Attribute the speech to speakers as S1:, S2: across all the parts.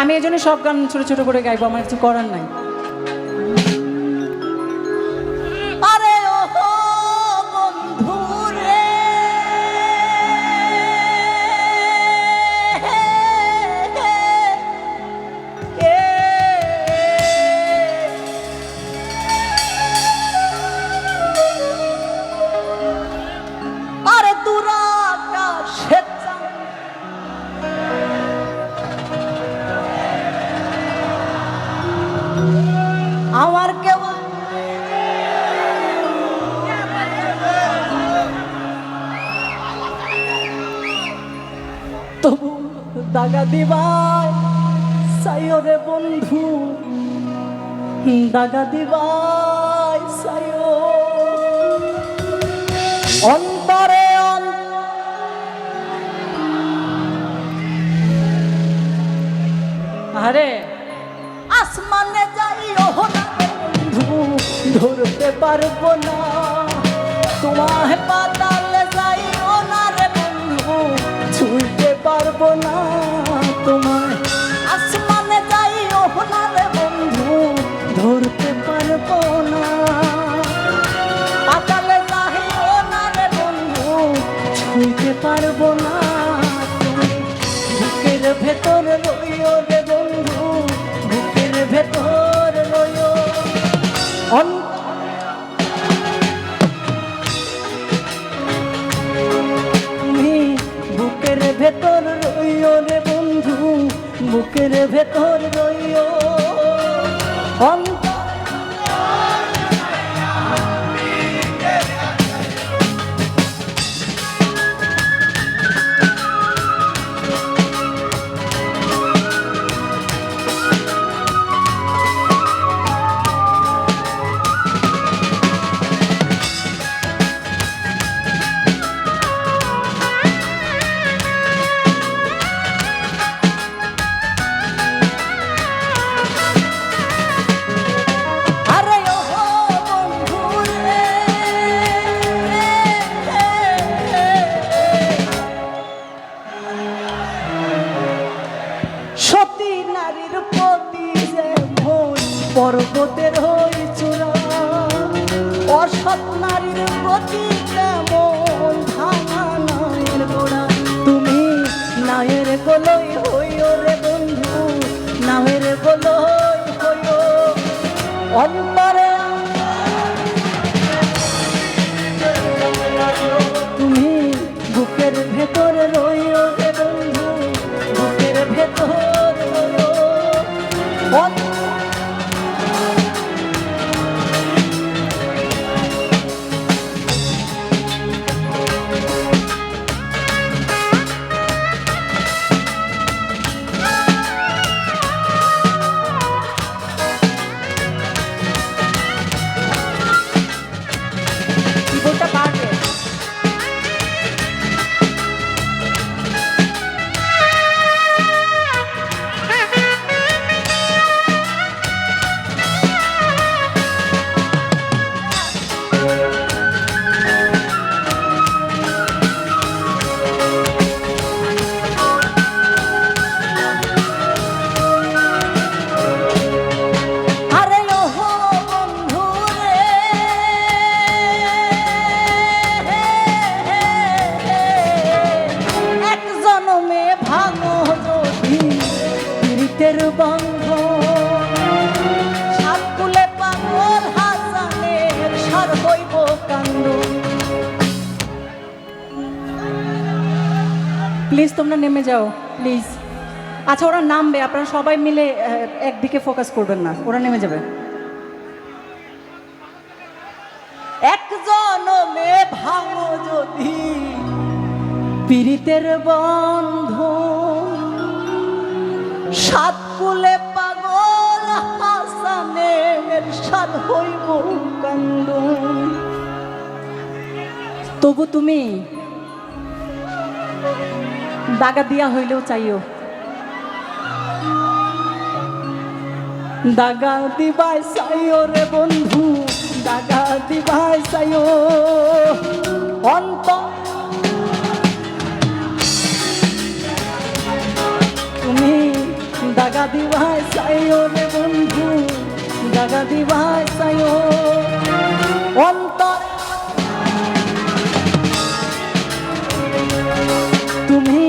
S1: আমি এই জন্য সব গান ছোটো ছোটো করে গাইবো আমার কিছু করার নাই।
S2: আমার কেউ
S1: তবু দাগা দিবাই সাইও বন্ধু দাগা দিবাই সাইও
S2: অন্তরে
S1: আরে
S2: আসমানে
S1: ধরতে পারব না।
S2: তোমায় পাতালে যাই না রে বন্ধু,
S1: ছুঁইতে পারব না। তোমায়
S2: আসমানে যাই না বন্ধু,
S1: ধরতে পারব না।
S2: পাতালে যাই না বন্ধু,
S1: ছুঁইতে পারব না। বুকের ভেতর রইও রে বন্ধু, বুকের ভেতর বুকের ভেতর রইও। পর্বতের হই চূড়া, অসৎ নারীর গতি তেমন ভাঙা নায়ের গোড়া, তুমি নায়ের গোলই হইও রে বন্ধু, নায়ের গোলই হইও। অন্তরে পীড়িতের বন্ধ
S2: সাত পাগল হাসানের সার হইব
S1: প্লিজ তোমরা নেমে যাও প্লিজ আচ্ছা ওরা নামবে, আপনারা সবাই মিলে একদিকে ফোকাস করবেন না, ওরা নেমে যাবে।
S2: এক জনমে ভাঙো যদি,
S1: পীড়িতের বন্ধ
S2: সাত কুলে পাগল হাসানের সার হইব কান্দ।
S1: তবু তুমি দাগা দিয়া হইলেও চাইও। দাগা দিবাই চাইও রে বন্ধু, দাগা দিবাই চাইও। অন্ত দিবাই সাইও রে বন্ধু দাগা দিবাই সাইও
S2: অন্তর
S1: তুমি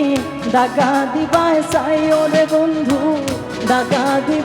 S1: দাগা দিবাই সাইও রে বন্ধু দাগা দিবাই